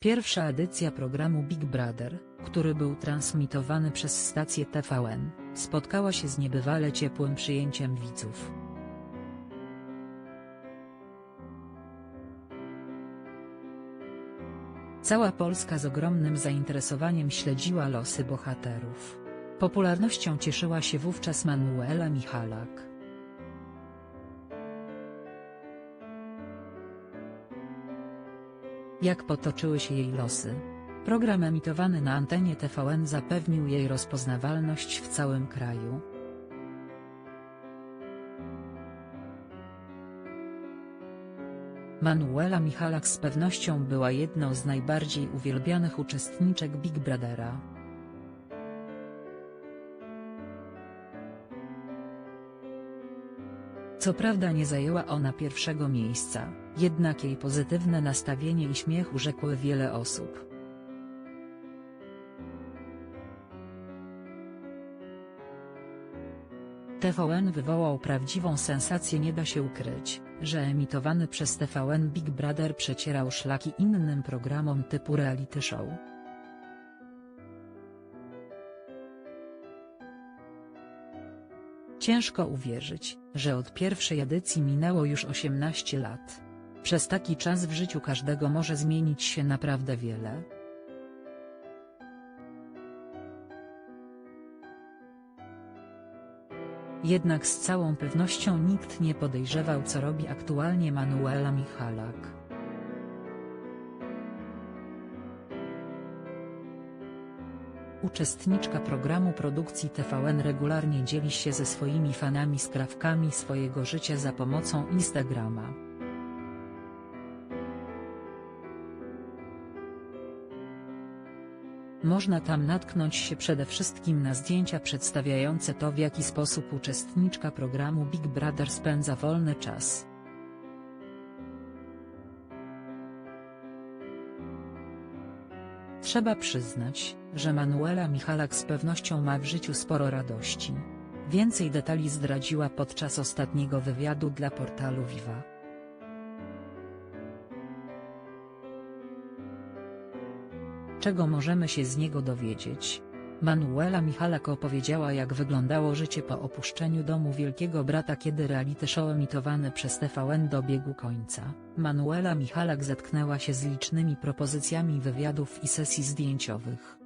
Pierwsza edycja programu Big Brother, który był transmitowany przez stację TVN, spotkała się z niebywale ciepłym przyjęciem widzów. Cała Polska z ogromnym zainteresowaniem śledziła losy bohaterów. Popularnością cieszyła się wówczas Manuela Michalak. Jak potoczyły się jej losy? Program emitowany na antenie TVN zapewnił jej rozpoznawalność w całym kraju. Manuela Michalak z pewnością była jedną z najbardziej uwielbianych uczestniczek Big Brothera. Co prawda nie zajęła ona pierwszego miejsca, jednak jej pozytywne nastawienie i śmiech urzekły wiele osób. TVN wywołał prawdziwą sensację nie da się ukryć, że emitowany przez TVN Big Brother przecierał szlaki innym programom typu reality show. Ciężko uwierzyć, że od pierwszej edycji minęło już 18 lat. Przez taki czas w życiu każdego może zmienić się naprawdę wiele. Jednak z całą pewnością nikt nie podejrzewał co robi aktualnie Manuela Michalak. Uczestniczka programu produkcji TVN regularnie dzieli się ze swoimi fanami skrawkami swojego życia za pomocą Instagrama. Można tam natknąć się przede wszystkim na zdjęcia przedstawiające to w jaki sposób uczestniczka programu Big Brother spędza wolny czas. Trzeba przyznać, że Manuela Michalak z pewnością ma w życiu sporo radości. Więcej detali zdradziła podczas ostatniego wywiadu dla portalu Viva. Czego możemy się z niego dowiedzieć? Manuela Michalak opowiedziała jak wyglądało życie po opuszczeniu domu Wielkiego Brata kiedy reality show emitowany przez TVN dobiegł końca. Manuela Michalak zetknęła się z licznymi propozycjami wywiadów i sesji zdjęciowych.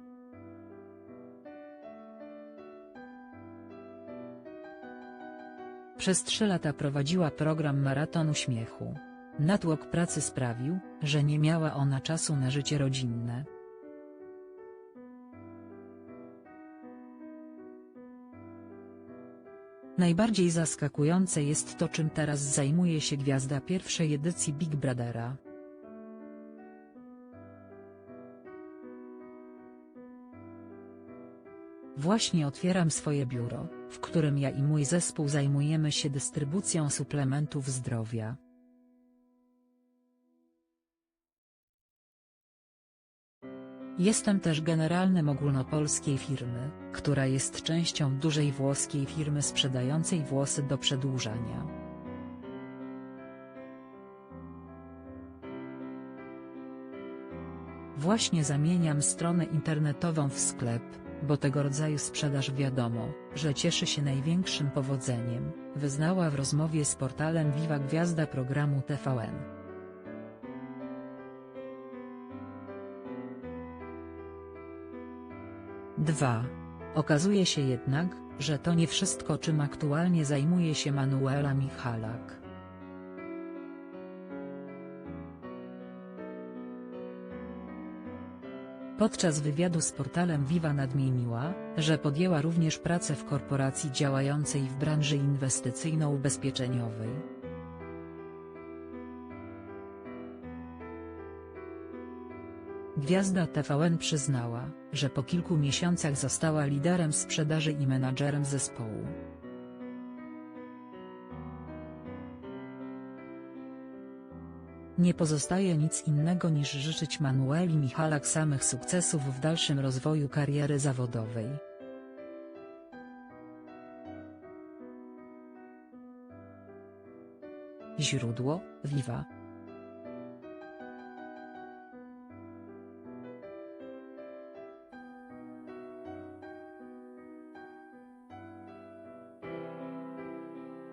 Przez trzy lata prowadziła program Maraton Uśmiechu. Natłok pracy sprawił, że nie miała ona czasu na życie rodzinne. Najbardziej zaskakujące jest to czym teraz zajmuje się gwiazda pierwszej edycji Big Brothera. Właśnie otwieram swoje biuro, w którym ja i mój zespół zajmujemy się dystrybucją suplementów zdrowia. Jestem też generalnym ogólnopolskiej firmy, która jest częścią dużej włoskiej firmy sprzedającej włosy do przedłużania. Właśnie zamieniam stronę internetową w sklep, bo tego rodzaju sprzedaż wiadomo, że cieszy się największym powodzeniem, wyznała w rozmowie z portalem Viva gwiazda programu TVN. 2. Okazuje się jednak, że to nie wszystko czym aktualnie zajmuje się Manuela Michalak. Podczas wywiadu z portalem Viva nadmieniła, że podjęła również pracę w korporacji działającej w branży inwestycyjno-ubezpieczeniowej. Gwiazda TVN przyznała, że po kilku miesiącach została liderem sprzedaży i menadżerem zespołu. Nie pozostaje nic innego niż życzyć Manueli Michalak samych sukcesów w dalszym rozwoju kariery zawodowej. Źródło, Viva